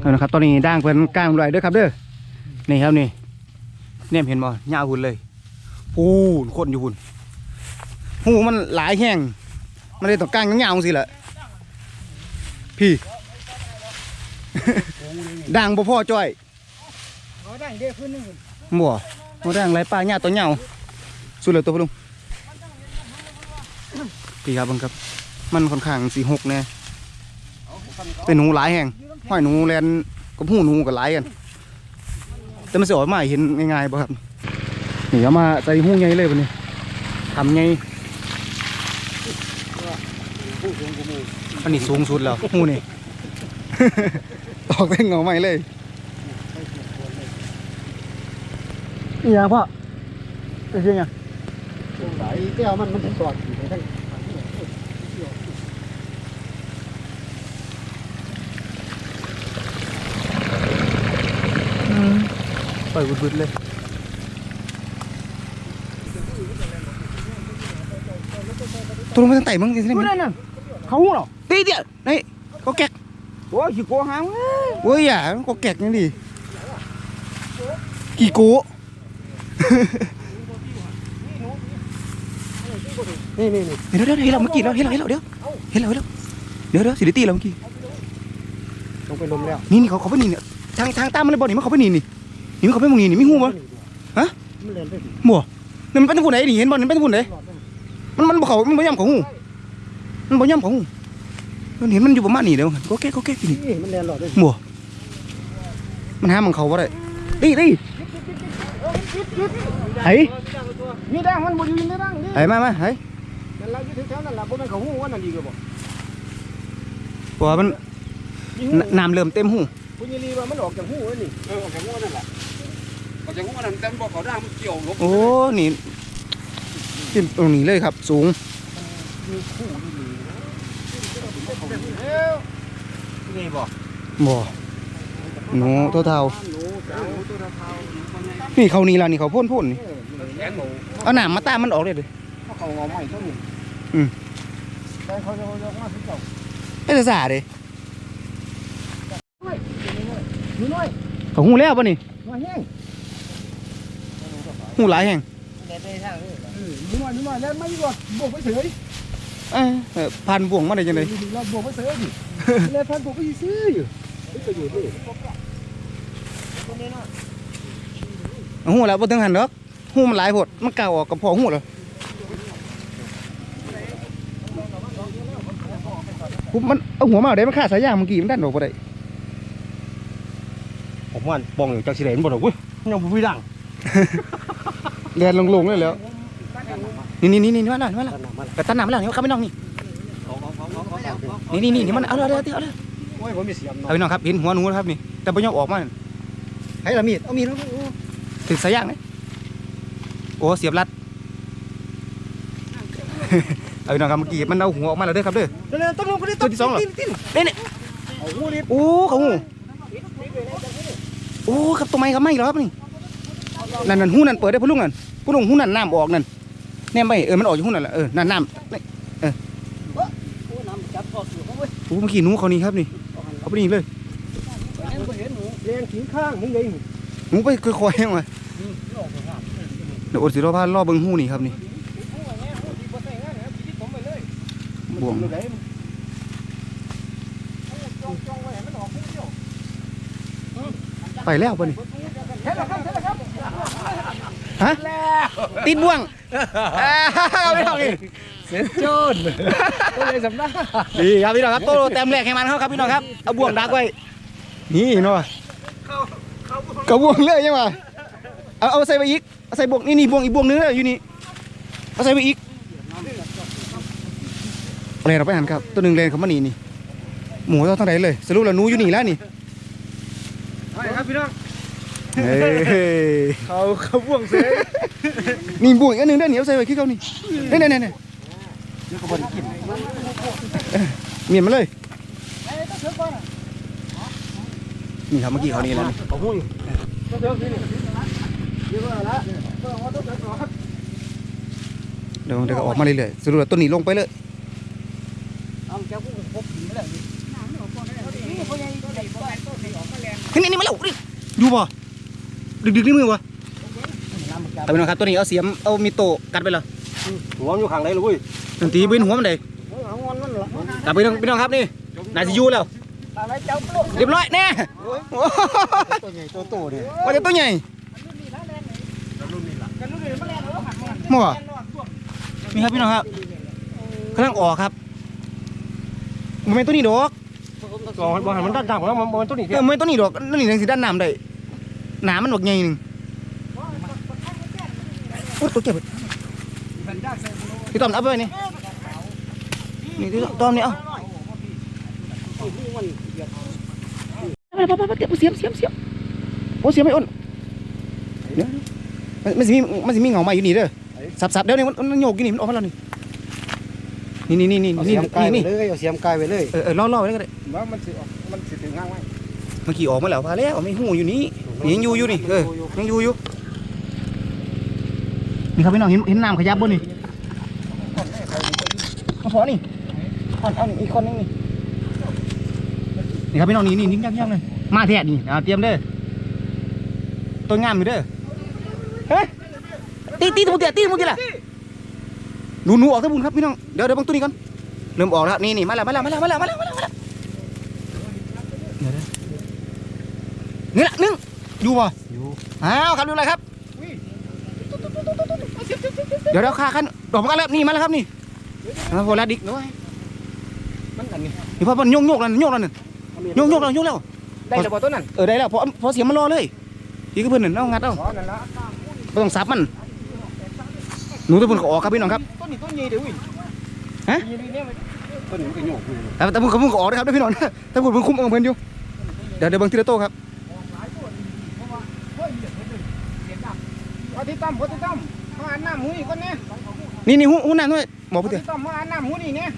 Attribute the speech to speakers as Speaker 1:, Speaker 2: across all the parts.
Speaker 1: เอานะครับตอนนี้ด่างเพิ่นกลางลอยด้อครับเด้อนี่ครับนี่เนี่ยเห็นบ่ยาวหุ่นเลยพูนคนอยู่หุ่นหูมันหลายแห้งมันเลยต้องกลางยาวสิแหละพี่ด่างบ่พ่อจ้อย
Speaker 2: เอาได้เด้ขึ้นนึง
Speaker 1: บ่บ่ด่างไรปลาหญ้าตัวเหยาสุดเลยตัวพลุงพี่ครับบิ่งครับ มันค่อนข้างสีหกแน่เป็นหูหลายแห้ง ห้อยหนูแลนกับหูหนูกับหลายกัน แต่มันสิออกมาให้เห็นง่ายๆบ่ครับนี่เอามาใส่หูใหญ่เลยวันนี้ทำไงอันนี้สูงสุดแล้วหูนี่ ตอกเป็นเงาใหม่เลยนี่ยังพ่อเป็นยังไง
Speaker 2: สายแก้วมันมันถึงตอดอยู่ทั้ง
Speaker 1: ปล่อยบุดๆเลยตัวลงไปตั้งแต่มึงจริงๆ
Speaker 2: ไม่
Speaker 1: มั้ย
Speaker 2: ได้น่ะเขาหูหรอ
Speaker 1: ตีเดียวนี่ก็แกก
Speaker 2: โอ้ยขี้โกหาง
Speaker 1: เว้ยอย่าก็แกกยังดีกี่โก
Speaker 2: นี่นี่นี่
Speaker 1: เดี๋ยวเดี๋ยวเห็นเราเมื่อกี้แล้วเห็นเราเห็นเราเดี๋ยวเห็นเราเห็นเราเดี๋ยวเดี๋ยวสิริตีเราเมื่อกี้
Speaker 2: ลงไปลมแล้ว
Speaker 1: นี่นี่เขาเขาไปนี่เนี่ยทางทางตามมันเลยบ่นี่มันเขาไปนี่นี่ นี่มันเขาไปมองนี่นี่ไม่หูบ่
Speaker 2: มันเล่นไปสิ
Speaker 1: บ่นี่มันเป็นผู้ไหนนี่เห็นบ่นี่เป็นผู้ไหนมันมันบ่เขามันบ่ย่ำเขาหูมันบ่ย่ำเขาหูมันเห็นมันอยู่ประมาณนี้เดี๋ยวก็แก๊กก็แก๊กอยู่นี่
Speaker 2: นี่มันเล่นหลอดด้วย
Speaker 1: บ่มันหามันเขาบ่ได้ตีตีไห้
Speaker 2: นี่ดังมันบ่อยู่ในดังนี่
Speaker 1: ไห้มามาไห้
Speaker 2: นั่นละอยู่แถวๆนั่นละบ่แม่นเขาหูว่านั่นดีกว่าบ่
Speaker 1: เพราะว่ามัน
Speaker 2: มีหู
Speaker 1: นน้ำเริ่มเต็มหู
Speaker 2: คุณยีรีว่ามันออกจากหูแล้วนี่
Speaker 3: เออออกจากงูนั่นแหละออ กจากงูนั่นแต่บอกเขาได้มันเกี่ยวลบ
Speaker 1: โอ้นี่ขึ้นตรงนี้เลยครับ สูง
Speaker 2: นี่บ่
Speaker 1: บ่หนูเท่าเท่า
Speaker 2: หนูเจ้าตัวเท้า
Speaker 1: ๆนี่เขานี่แล้วนี่เขาพ่นพ่นนี่
Speaker 3: แขนหมู
Speaker 1: เอาน้ำมาตามมันออกเลยเลย
Speaker 2: เขาเขางอใหม่เท่านี้
Speaker 1: อืม
Speaker 2: แต่เขาจะเอามาสิเจ้า
Speaker 1: ไอ้สาเลย
Speaker 2: นี่น้อย
Speaker 1: เขาหูแล้วป่ะนี่
Speaker 2: น้อยแห้ง
Speaker 1: หูหลายแห่ง
Speaker 2: เด็ดได้ทางนี้เออนี่น้อยนี่น้อยแล้วไม่รอดบวกไปเฉย
Speaker 1: เอ้ยเออพันบ่วงมาได้จังได
Speaker 2: เราบวกไปเฉยดิแล้วพันบวกไปซื้ออยู่ไม่ประโยชน์เลย
Speaker 1: เอาหูแล้วบ่ถึงหันดอกหูมันหลายโพดมันเก่าออกกับพอหูแล้วหูมันเอาหัวมาได้มันขาสายยางเมื่อกี้มันดันออกบ่ได้
Speaker 2: ผมว่าบองอยู่จากสิเหรนบ่ดอกเว้ยยังบ่มีดัง
Speaker 1: เรียนลงๆเลยแล้วนี่นี่นี่นี่มาแล้วมาแล้วกระตันน้ำมาแล้วนี่เข้าไปน้องนี่นี่นี่นี่มันเอาเลยเอาเลยเอาเลย
Speaker 2: โอ้ยผมมีเสียม
Speaker 1: เอาไปน้องครับเห็นหัวหนูนะครับนี่แต่บ่ยอมออกมา
Speaker 2: ให้ละมีดเอามีดแล้ว
Speaker 1: ถึงสายยางเลยโอ้เสียบรัดเอาไปน้องครับเมื่อกี้มันเอาหัวออกมาแล้วเด้อครับเด้อ
Speaker 2: เดี๋ยวต้องลงไปดิ
Speaker 1: ตัวที่สองเหรอ
Speaker 2: ติ้น
Speaker 1: นี่นี่
Speaker 2: เอาหูรีบ
Speaker 1: โอ้เขาหูโอ้ครับตัวไม้ครับไม่เหรอครับนี่ นั่นนั่นหูนั่นเปิดได้พุ่ลุงนั่นพุ่ลุงหูนั่นน้ำออกนั่นแน่ไม่เออมันออกอยู่หูนั่นแหละเออนั่นน้ำนี่
Speaker 2: โอ้น้ำจับทอดอยู่เขาเว้ย
Speaker 1: โอ้เมื่อกี้หนูเขานี่ครับนี่เขาไปนี่เลย
Speaker 2: เห็นหนูแรงขิงข้างมึงเลย
Speaker 1: หนูไปค่อยๆแห้งมาเดี๋ยวอดสิรอพาล่อเบิ่งหูนี่ครับนี่บ่วงไปแล้วป่ะนี่ ฮะติดบ่วงอ้าวไม่ต้องนี่
Speaker 2: เสียโจนก็เลยสำนัก
Speaker 1: ดีครับพี่น้องครับโตแต้มแรกให้มันเขาครับพี่น้องครับเอาบ่วงดักไว้นี่เนาะกระบ่วงเลยยังวะเอาเอาใส่ไปอีกเอาใส่บ่วงนี่นี่บ่วงอีกบ่วงนึงเลยอยู่นี่เอาใส่ไปอีกอะไรเราไปหันครับตัวหนึ่งเลนเขามานี่นี่หมูตัวเท่าไหร่เลยสรุปแล้วหนูอยู่นี่แล้วนี่
Speaker 2: ครับพี่น้อง
Speaker 1: เฮ้ย
Speaker 2: เขาเขาบ่วงเสีย
Speaker 1: นี่บ่วงอีกอันหนึ่งได้อนี่เอาใส่ไว้ขี้เขานี่นี่นี่นี่นี่เมียนมาเลยนี่ครับเมื่อกี้เขานี่แล้วนี่
Speaker 2: เขาหูต้องเท่านี้เดี๋ยวละ
Speaker 1: เดี๋ยวเดี๋ยวก็ออกมาเรื่อยๆสรุปแล้วต้นนี้ลงไปเลย
Speaker 2: เอาแก้วกูพบผีไม่ได้นี่เขาใหญ่ใหญ่บ่ได้ตัวใหญ่ออก
Speaker 1: นี่นี่มาแล้วนี่อยู่บ่ ดึกๆนี่มือบ่เอาไปน้องครับตัวนี้เอาเสียมเอามีโตกัดไปเลย
Speaker 2: หัวมันอยู่ข้างไหนลูกเว้ย
Speaker 1: ทันทีบินหัวมันเลย
Speaker 2: เอางอนมันเหรอก
Speaker 1: ลับไปน้องพี่น้องครับนี่นายสิอยูแล้ว
Speaker 2: อะไรเจ้าลูก
Speaker 1: เรียบร้อยแน่โอ้ย
Speaker 2: ตัวใหญ่ตัวโตเนี่ย
Speaker 1: ว่าจะตัวใหญ่มั่วนี่ครับพี่น้องครับกำลังออกครับมันเป็นตัวนี้ดอก
Speaker 2: กองมันมันด้านดังแล้วมันมันตัวนี้
Speaker 1: เออมันเป็นตัวนี้ดอกนั่นนี่ทางสีด้านน้ำได้ หนามันดอกใหญ่หนึ่งโอ้ยตัวเจ็บพี่ต้อมเอาไปนี่นี่พี่ต้อมนี่เอาไปไปไปไปเดี๋ยวเสียมเสียมเสียมโอ้เสียมไม่อ้นเดี๋ยวมันมันสิมีมันสิมีเงาใหม่อยู่นี่เด้อสับสับเดี๋ยวนี้มันมันโยกอยู่นี่มันออกมาแล้วนี่นี่นี่นี่
Speaker 2: เอา
Speaker 1: นี่
Speaker 2: เสียมกาย
Speaker 1: นี่
Speaker 2: ไป
Speaker 1: นี่
Speaker 2: เลยเอาเสียมกายไปเลย
Speaker 1: เออเออล่อล่อไว้ก็ได้
Speaker 2: ว่ามันสิมันสิถึงง่ายไหม
Speaker 1: เมื่อกี้ออกมาแล้วพาแล้วไม่หูอยู่นี่นี่ ยังอยู่อยู่นี่เออยังอยู่อยู่นี่ครับพี่น้องเห็นเห็นน้ำขยับบนนี่มาพอนี่อันอันอีกคนนึงนี่นี่ครับพี่น้องนี่นี่นิ่งยักยักเลยมาแท้นี่เอาเตรียมเด้อตัวงามอยู่เด้อเฮ้ยตีตีตะมุเตียตีตะมุเตียล่ะหนูหนูออกตะบุญครับพี่น้องเดี๋ยวเดี๋ยวเบังตัวนี้ก่อนเริ่มออกแล้วครับนี่นี่มาแล้วมาแล้วมาแล้วมาแล้วมาแล้วมาแล้วมาแล้วเดี๋ยวเดี๋ยวนี่แหละหนึ่ง อยู่ป่ะ
Speaker 2: อยู่
Speaker 1: อ้าวครับดูอะไรครับเดี๋ยวเดี๋ยวขาขั้นดอกมากันแล้วนี่มาแล้วครับนี่มาโพลาดิกด้วย
Speaker 2: มันอันนี้
Speaker 1: นี่พอมันโยกโยกแล้วโยกแล้วนี่โยกโยกแล้วโยกแล้ว
Speaker 2: ได้แล้วบ่ตัวนั้น
Speaker 1: เออได้แล้วพอพอเสียงมันรอเลยพี่ก็เพื่อนหนึ่งเอางัดเอา
Speaker 2: อ๋อนั่นละ
Speaker 1: ไม่ต้องซับมันหนูตัวเพื่อนก็ออกครับพี่น้องครับ
Speaker 2: ต้นนี้ต้นใหญ่เด้อเว้ย
Speaker 1: ฮะ
Speaker 2: นี่เนี่ยต้นนี้มันก็โยกอยู่
Speaker 1: แต่แต่เพื่อนก็เพื่อนก็ออกนะครับพี่น้องแต่เพื่อนเพิ่งคุมเอาเพื่อนอยู่เดี๋ยวเดี๋ยวเบิ่งทีละโต๊ะครับ
Speaker 2: พอที่ตั้มพอที่ตั้มมาอ่านน้ำหูนี่ก่อนเนี่ย
Speaker 1: นี่นี่หูหูน้ำด้วยบอก
Speaker 2: พอ
Speaker 1: พี่เถอะ
Speaker 2: ที่ตั้มมาอ่านน้ำหูนี่เนี่ย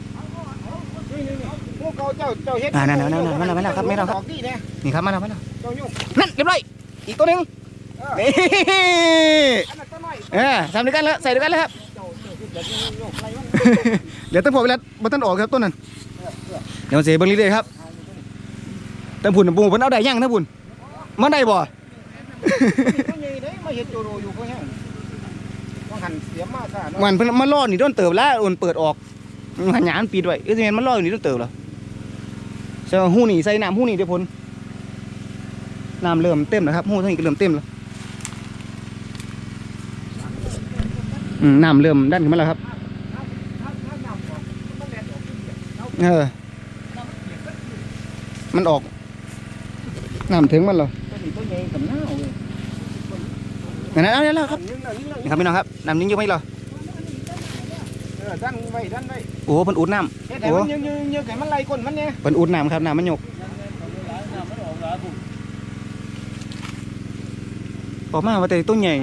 Speaker 2: นี่นี่นี่หูเก่าเจ้าเจ้าเฮ็ด
Speaker 1: อ่านั่นนั่นนั่นนั่นมาแล้วมาแล้วครับไม่แล้วครับ
Speaker 2: ออกดีเนี่ย
Speaker 1: นี่ครับมาแล้วมาแล้ว
Speaker 2: เจ้าโยก
Speaker 1: นั่นเรียบร้อยอีกตัวหนึ่ง
Speaker 2: เออ
Speaker 1: นี่
Speaker 2: อันนั้นตัวน้อย
Speaker 1: เออทำด้วยกันแล้วใส่ด้วยกันแล้วครับ
Speaker 2: เจ้าเจ้าเฮ็ดแบบนี้โยกอะไรวะ
Speaker 1: เดี๋ยวต้องพอเวลาบัตันออกครับต้นนั้นเดี๋ยวเสียเบิ้งเรื่อยๆครับแต่ผุนปูมันเอาได้ยังนะบุญมันได้บ่
Speaker 2: ตัวใหญ่เด้ มาเฮ็ดโจโรอยู่ก็แห้งต้องหันเสียมมากค่ะเนาะ
Speaker 1: มันเพิ่นมาล่อนี่ต้นเติบแล้วอุ่นเปิดออกหันหยามันปิดไว้เอ้ยสิแม่นมันล่ออยู่นี่ต้นเติบแล้วใส่ว่าหูนี่ใส่น้ำหูนี่เดี๋ยวพ้นน้ำเริ่มเต็มแล้วครับหูทั้งนี้ก็เริ่มเต็มแล้วอืมน้ำเริ่มดันขึ้นมาแล้วครับ เออ มันออกน้ำถึงมันเหรอ
Speaker 2: ตัวนี้ตัวใหญ่กับหน้าเว้ย
Speaker 1: นั่นนั่นนั่นครับ
Speaker 2: ยิงน่ะยิงน่ะ
Speaker 1: นี่ครับพี่น้องครับน้ำยิงเยอะไหมเหรอ
Speaker 2: เออดันไว้ดันไว้
Speaker 1: โอ้โหเพิ่นอุดน้
Speaker 2: เฮ็ดให้มันยิงยิงยิงให้มันไล่ก้นมันเนี่ยำ
Speaker 1: เพิ่นอุดน้ำครับน้ำมันหยกออกมาว่าแต่ต้นใหญ่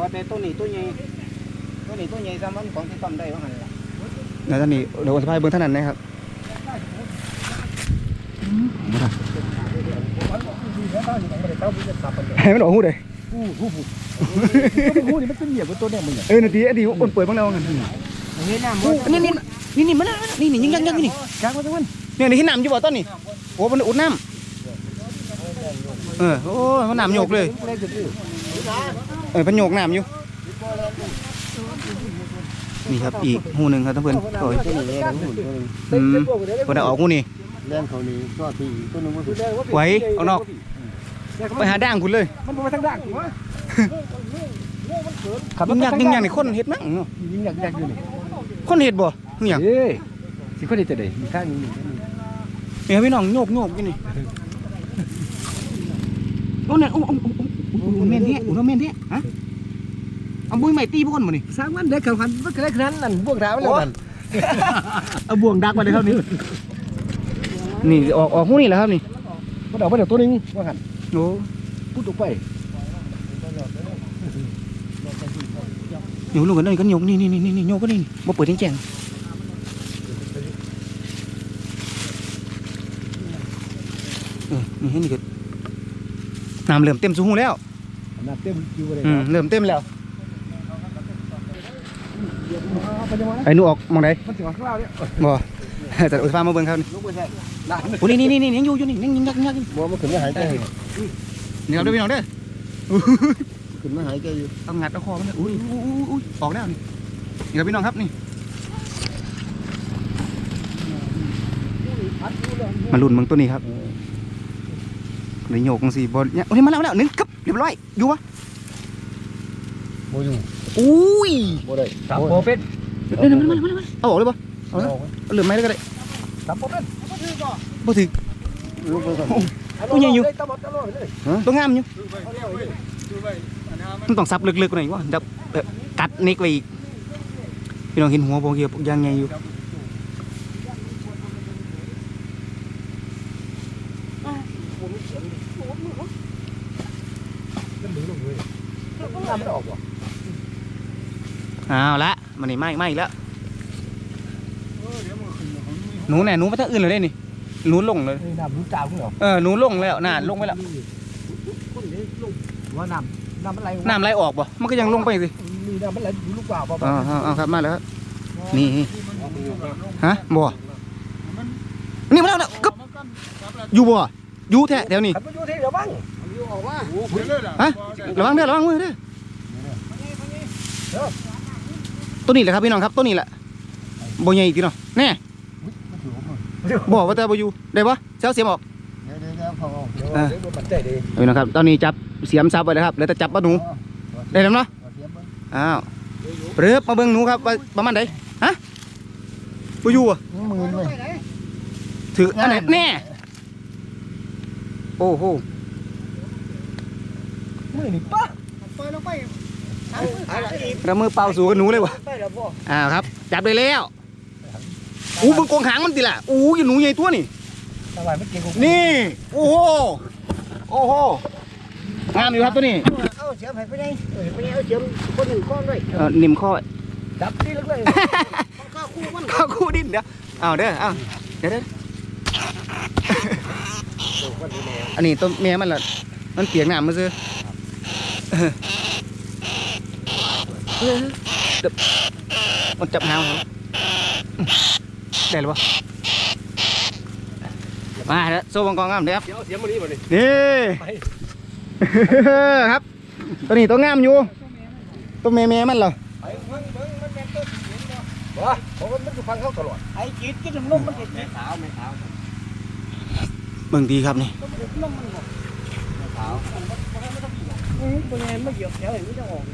Speaker 2: ว่าแต่ตัวนี้ตัวใหญ่ตัวนี้ตัวใหญ่ซ้ำมันของที่ต้อมได้ว่าหั่นล่ะ
Speaker 1: เดี๋ยวท่านนี้เดี๋ยวสะพายเบิ้งท่านนั้นนะครับให้มันออกหูเลย
Speaker 2: หูหูหูหูนี่มันเป็นเหยียบตัวเนี่ยมึง
Speaker 1: เออนาทีอดีตคนเปิดบ้างแล้วกัน
Speaker 2: เฮ็ดน้ำบ่
Speaker 1: นี่นี่นี่นี่มันนี่นี่ยิงยังยังนี่
Speaker 2: จักมาทุกคน
Speaker 1: เนี่ยนี่ที่น้ำอยู่บ่ต้นนี่โอ้มันอุดน้ำเออโอ้มันน้ำหยกเลย
Speaker 2: เอ
Speaker 1: อเป็นหยกน้ำอยู่นี่ครับอีกหูหนึ่งครับท่านเพื่อนโอ้ย
Speaker 2: ตัวนี้เลยหูตัวนึง
Speaker 1: อืมพอได้ออกหูนี่
Speaker 2: แรงเขานี่ก็ทีตัวนึงว่า
Speaker 1: ไหวเอานอก ไปหาด่างคุณเลย
Speaker 2: มันบ่ไปทางด้านกูวะ
Speaker 1: ยิงยากยิงยากนี่คนเห็ดมั้งเนาะ
Speaker 2: ยิงอยากอยากอยู่นี่
Speaker 1: คนเห็ดบ่นี่หยัง
Speaker 2: เอ้ยสิคนนี้จะได้มีข้างนี้นี่
Speaker 1: นี่ครับพี่น้องโยกโยกอยู่นี่โอ้เนี่ยโอ้โอ้โอ้โอ้โอ้เมนเทะโอ้เมนเทะฮะเอาบุ้ยใหม่ตีพวกคนบ่นี่
Speaker 2: สร้างมันได้เขาคันมันก็ได้ขนาดนั้นบวกดาวแล้วมัน
Speaker 1: เอาบ่วงดักมาเลยครับนี่นี่ออกออกหูนี่แหละครับนี่
Speaker 2: มันเอาไปเดี๋ยวตัวนึงว่าหัน
Speaker 1: โอ้
Speaker 2: พูดออกไป
Speaker 1: ยกลงกันเลยกันยกนี่นี่นี่นี่ยกกันนี่บ่เปิดแจ้งเออนี่ให้นี่ก็น้ำเริ่มเต็มสูงแล้ว
Speaker 2: น้ำเต็มอยู่เลย
Speaker 1: อืมเริ่มเต็มแล้ว
Speaker 2: ไปจังหวะ
Speaker 1: ไอ้หนูออกมองไหน
Speaker 2: มันสิว่าข้าวเนี่ย
Speaker 1: บ่ จัดอุตสาห์มาเบิ่งครับนี่
Speaker 2: ลูกไปใช่ด่าน
Speaker 1: โอ้นี่นี่นี่นี่ยังอยู่อยู่นี่ยังยังยังยัง
Speaker 2: บัวมันขึ้นมาหายใจ
Speaker 1: นี่ครับเด้อพี่น้องเด้อ
Speaker 2: ขึ้นมาหายใจอยู่
Speaker 1: เอางัดเอาคอมันเลยอุ้ยอุ้ยอุ้ยอุ้ยออกแล้วนี่นี่ครับพี่น้องครับนี่มาลุ้นเมืองตัวนี้ครับเลยโยกจังสี่บอลเนี่ยโอ้ยมาแล้วมาแล้วหนึ่งครับเรียบร้อยอยู่วะ
Speaker 2: บัวอยู่
Speaker 1: อุ้ย
Speaker 2: บัวได้
Speaker 3: ครับโปรเฟส
Speaker 1: เดี๋ยวเดี๋ยวมามามามาเอาออกเลยปะ เอาเลยเอาเหลือไม่ได้ก็ได้
Speaker 2: ครับบัวเป็น
Speaker 1: บ่ถึง
Speaker 2: ลูกไปก่อน
Speaker 1: ผู้ใหญ่อยู่
Speaker 2: ตะบดตะลอยเลย
Speaker 1: ตัวงามอยู่
Speaker 2: เอาเร็วเลย
Speaker 1: มันต้องซับลึกๆหน่อยวะจะแบบกัดนิกไปอีกพี่น้องเห็นหัวโบเกียบยังไงอยู่
Speaker 2: ทำไม่ออกว่ะ
Speaker 1: เอาละมันนี่ไหม้ไหม้อีกแล้ว หนูแน่หนูไปทางอื่นเลยได้นี่หนูลงเลย
Speaker 2: นี่น้ำรู้จ่าคุณเหรอ
Speaker 1: เออหนูลงแล้วน่าลงไปแล้ว
Speaker 2: ว่าน้ำน้ำอะไร
Speaker 1: น้ำไหลออกบ่มันก็ยังลงไปสิ
Speaker 2: มีน้ำอะไรอยู่ลูกเปล่าเปล่า
Speaker 1: เอ๋อาเอาครับมาแล้วครับนี่ฮะบ่นี่มาแล้วนะกึบอยู่บ่อยู่แท้แถวนี้
Speaker 2: ขับไปอยู่ที่เดี๋ยวบ้าง
Speaker 1: ฮะระวังเด้อระวังมือเด้อตัวนี้แหละครับพี่น้องครับตัวนี้แหละบ่ใหญ่อีกทีเนาะแน่ บ่ว่าแต่บ่อยู่ได้ปะเสียวเสียมออก
Speaker 2: เดี๋ยวเดี๋ยวพอเดี๋ยวเดี๋ยวมันใจดี
Speaker 1: พี่น้องครับ ตอนนี้จับเสียมซับไว้แล้วครับเหลือแต่จับปลาหนูได้แล้วเนาะอ้าวเปรืบมาเบิ่งหนูครับว่าประมาณใดฮะบ่อยู่อะ
Speaker 2: มือเลย
Speaker 1: ถืออันไหนแน่โอ้โห
Speaker 2: มือนี่ป้าปล่อยลงไปอะไรอีก
Speaker 1: เรามือเปล่าสู่กับหนูเลยวะ
Speaker 2: ไปแล้วบ่
Speaker 1: อ้าวครับ จับได้แล้ว อู้เบิ่งกองหางมันติล่ะอู้อยู่หนูใหญ่ตัวนี่
Speaker 2: ทำไมไม่เก่งกู
Speaker 1: นี่ โอ้โห โอ้โหงามอยู่ครับตัวนี้
Speaker 2: เอาเสียมให้ไปไหนเออไปไหนเอาเสียมคนหนึ่งก้อนด้วย
Speaker 1: เออนิ่มข้อ
Speaker 2: จับนี่ลึกเลยข้าวคู่มัน
Speaker 1: ข้าวคู่ดิ้นเดี๋ยวเอาเด้อเอาเดี๋ยวเด้ออันนี้ตัวเมียมันล่ะมันเปียกน้ำมาซื้อเออเออเดี๋ยวมันจับหางผม ได้หรือเปล่ามาเด้อโซ่บังกองงามเด้อครับ
Speaker 3: เดี๋ยวเสียงมันนี้บ่นี่
Speaker 1: นี่ ครับ ตัวนี้ตัวงามอยู่ ตัวเมย์เมย์มันเหรอ
Speaker 2: ไปเบิ่งเบิ่งมันเป็นต้นเสียงบ่วะเพราะมันมันฟังเขาตลอดไอ้จีดกินน้ำนมมันจะจีดขาวไม่ขาว
Speaker 1: เบิ่งดีครับนี่
Speaker 2: นมมันบ่ขาวอือตัวนี้ไม่เหยียบแถวอย่างนี้จะออก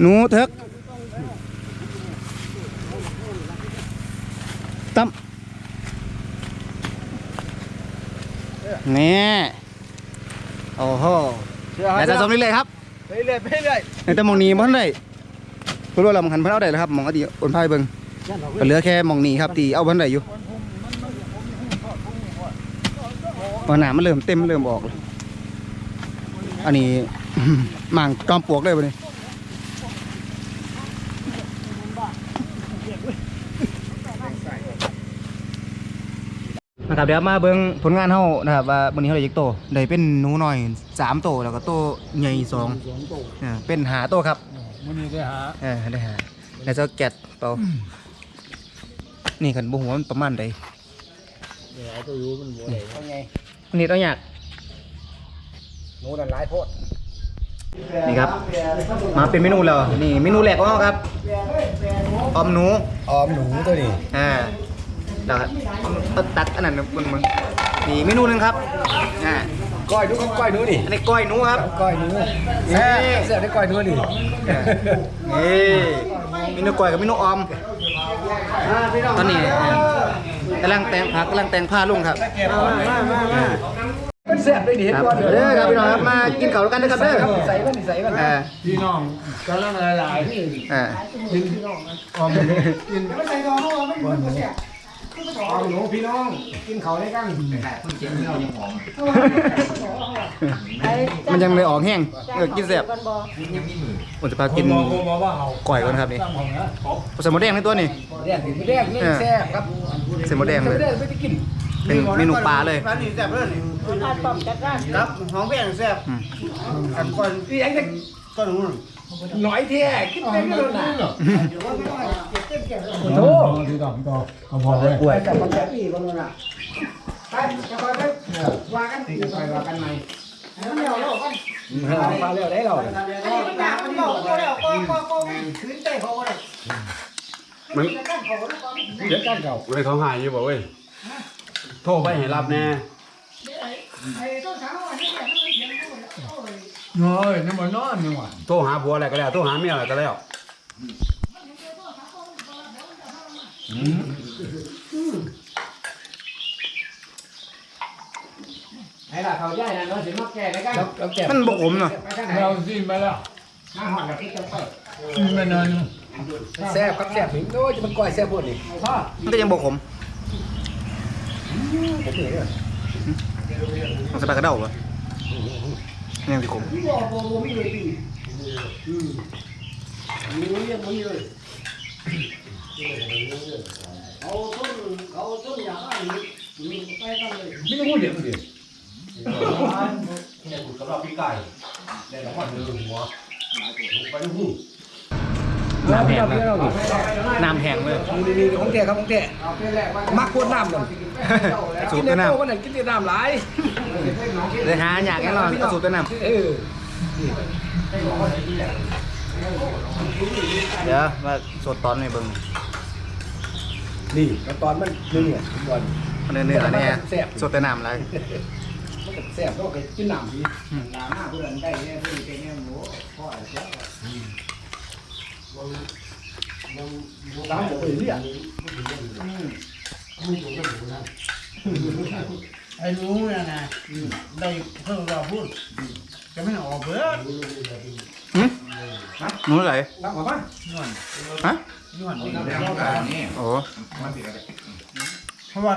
Speaker 1: หนูเถกตั้ นี่โอ้โห
Speaker 2: เชื่อ
Speaker 1: ไหนจะสมเรื่อยๆครับ
Speaker 2: ไปเรื่อยไปเรื่อย
Speaker 1: ในแต่หมองนี้มันได้เพื่อว่าเรามองหันเพิ่นเอาได้แล้วครับหมองอดีตอ่อนพายเบิ่งก็เหลือแค่หมองนี้ครับที่เอาเพิ่นได้อยู่พอหนามันเริ่มเต็มเริ่มออกแล้วอันนี้หมางจอมปลวกเลยวันนี้ นะครับเดี๋ยวมาเบิ่งผลงานเฮานะครับว่ามื้อนี้เฮาได้จักโตได้เป็นหนูน้อยสามโตแล้วก็โตใหญ่สอง
Speaker 2: สองโต
Speaker 1: อ่าเป็นหาโตครับ
Speaker 2: มันนี่ได้หา
Speaker 1: เออได้หาแล้วเจ้าแกะเปล่านี่คันบ่หัวมันประมาณใด
Speaker 2: เดี๋ยวตัวอยู่มันบ่ได้เอาไง
Speaker 1: อันนี้ต้องอยาก
Speaker 2: หนูนั่นหลายโพด
Speaker 1: นี่ครับ มาเป็นเมนูแล้วนี่เมนูแรกของเราครับออมหนู
Speaker 2: ออมหนูตัวนี้
Speaker 1: อ่า แล้วก็เอาตัดอันนั้นมึงมึงนี่เมนูหนึงครับอ่า
Speaker 2: ก้อยดูครับก้อยหนูนี่
Speaker 1: อันนี้ก้อยหนูครับ
Speaker 2: ก้อยหนูแซ่บแซ่บได้ก้อยหนูนี่
Speaker 1: นี่เมนูก้อยกับเมนูออม ตอนนี้อ่ากำลังแต่งผักกำลังแต่งผ้าลุงครับ
Speaker 2: มามามาเป็นแซ่บได้ดี
Speaker 1: ครับ
Speaker 2: ก่อน
Speaker 1: เด้อครับพี่น้องครับมากินข้าวด้วยกันนะครับเด้อ
Speaker 2: ใส่กันใส่กัน
Speaker 1: อ่า
Speaker 2: พี่น้องกำลังหลายๆนี่
Speaker 1: อ่า
Speaker 2: ออมหนูกินไม่ใส่กองออมไม่หนูแซ่บ ออมหนูพี่น้อง กินเขาได้กัน
Speaker 1: มันยังเลยออกแห้งเออกินแซ่บผมจะพากิน
Speaker 2: บอกว่าเขา
Speaker 1: ก่อยก่อนครับนี่ใส่หมดแดงในตัวนี่
Speaker 2: แดงแดงนี่แซ่บครับ
Speaker 1: ใส่หมดแดงเลย
Speaker 2: แดงไม่ได้กิน
Speaker 1: เป็นเมนูปลาเลย
Speaker 2: ร้านนี้แซ่บเลยครับหอมแป้งแซ่บ
Speaker 1: อืม
Speaker 2: อันก่อนพี่ยังจะ ก่อนหนูน้อยแท้คิดเต็มเลยนะโอ้
Speaker 4: พี่ต่อพี่ต่อเอาพอเลย
Speaker 1: กล้วย
Speaker 2: แต่มันแค่ปีคนนึงอะไปจะไปว่ากันไปว่ากันใหม่มาเร็วได้เรา
Speaker 3: มัน
Speaker 2: เดี๋ยวกันเก่า
Speaker 3: เว้ยเขาหายอยู่บ่เว้ยโทรไปให้รับแน่
Speaker 4: เฮ้ยนี่มันนอนนี่หว่า
Speaker 3: โทรหาผัวอะไรก็แล้วโทรหาเมียอะไรก็แล้ว
Speaker 2: ไอ้ล่ะเขาใหญ่นะน้องสิมาแก่ได้กัน
Speaker 1: มันบกผมเนาะ
Speaker 2: ไปทางไหน
Speaker 4: เราซิมไปแล้ว
Speaker 2: หน้าหอดกับพี่จะไป
Speaker 4: ซิมไปนอน
Speaker 2: แซ่บครับแซ่บถึงโอ้ยจะมันก้อยแซ่บพวกนี้พ่อ
Speaker 1: มันก็ยังบกผมมันสบายกระเด้าปะ ยังสิขม
Speaker 2: พี่บอกโบโบไม่เลยปีอืมมีเรื่องมีเลยเอาต้นเอาต้นอย่างนี้มีไปกันเลย
Speaker 4: ไม่ต้องพูดเดี๋ยวเดี๋ยว
Speaker 3: สำหรับพี่ไก่ได้รางวัลเดือหัวไปดู
Speaker 2: น้ำแห้งเลย
Speaker 1: น้ำแห้งเลย
Speaker 2: นี่นี่ของแกครับของแกมักพวดน้ำเลย
Speaker 1: สูบแต่น้
Speaker 2: วันไหนกินแต่น้ำหลายำ
Speaker 1: เลยหาอยากแน่นอนเอาสูบแต่น้
Speaker 2: เออำ
Speaker 1: เดี๋ยวมาสดตอนในเบิ่ง
Speaker 2: นี่ตอนมันนี่เนี่ยตอน
Speaker 1: มันเนื้อๆเนี่ยสดแต่น้ำอะไร
Speaker 2: มันแซ่บก็ไปกินน้ำดีน้ำหน้าผู้ใดได้เนี่ยผู้ใดเนี่ยหมูพ่อแซ่บ น้ำจะไปเรียก
Speaker 4: ไอ้รู้เนี่ยนะได้เพิ่งเราพูดจะไม่ออกเบิร์ด
Speaker 1: หึหนูอะไร
Speaker 2: น้ำมาบ้าง
Speaker 1: ฮะ
Speaker 4: ย้อนนี่
Speaker 1: โอ้
Speaker 4: เพราะว่า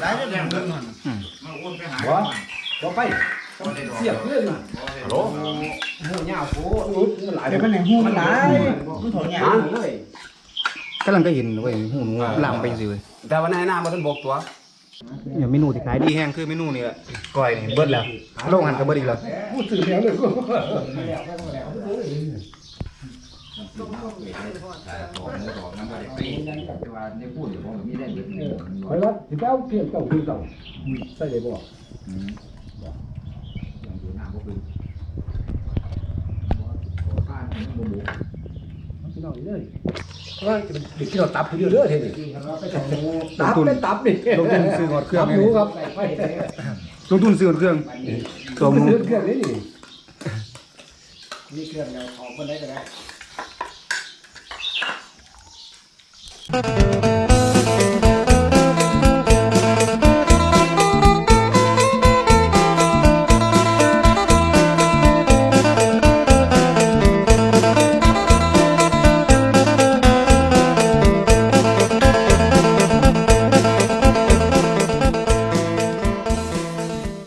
Speaker 4: หลายเรื่องเรื่องมัน
Speaker 1: อืม
Speaker 2: วะต่อไป เสียบเพื่อนมา
Speaker 3: ฮัลโหล
Speaker 2: หมูเหนียวโอ้รุดมันหลาย
Speaker 4: เดี๋ยวมันแหงหูมันหลายมันถอนยา
Speaker 2: เลย
Speaker 1: กำลังก็เห็นเว้ยหูหนูลามไปสิเว้ย
Speaker 3: แต่วันไหนหน้ามาท่านบอกตัว
Speaker 1: เนี่ยเมนูที่ขายดีแห้งคือเมนูนี่แหละก้อยนี่เบิดแล้วโรงหันก็เบิดอีกแล้ว
Speaker 2: พูดสื่อแล้วเลยกูไปวัดสิเจ้าเพียงเจ้าคือเก่าใช่เลยบ่ พี่น้องเลยว่าจะเป็นเด็กที่เราตับคือเรื่อยๆเท่นี่ตับเป็นตับนี่
Speaker 1: ลงทุนซื้อหอดเครื่อง
Speaker 2: ตับ
Speaker 1: นี่
Speaker 2: หมูครับ
Speaker 1: ลงทุนซื้อหอดเครื่องตัวหมู
Speaker 2: ซื้อเครื่องนี่นี่นี่เครื่องเราเอาคนได้ก็ได้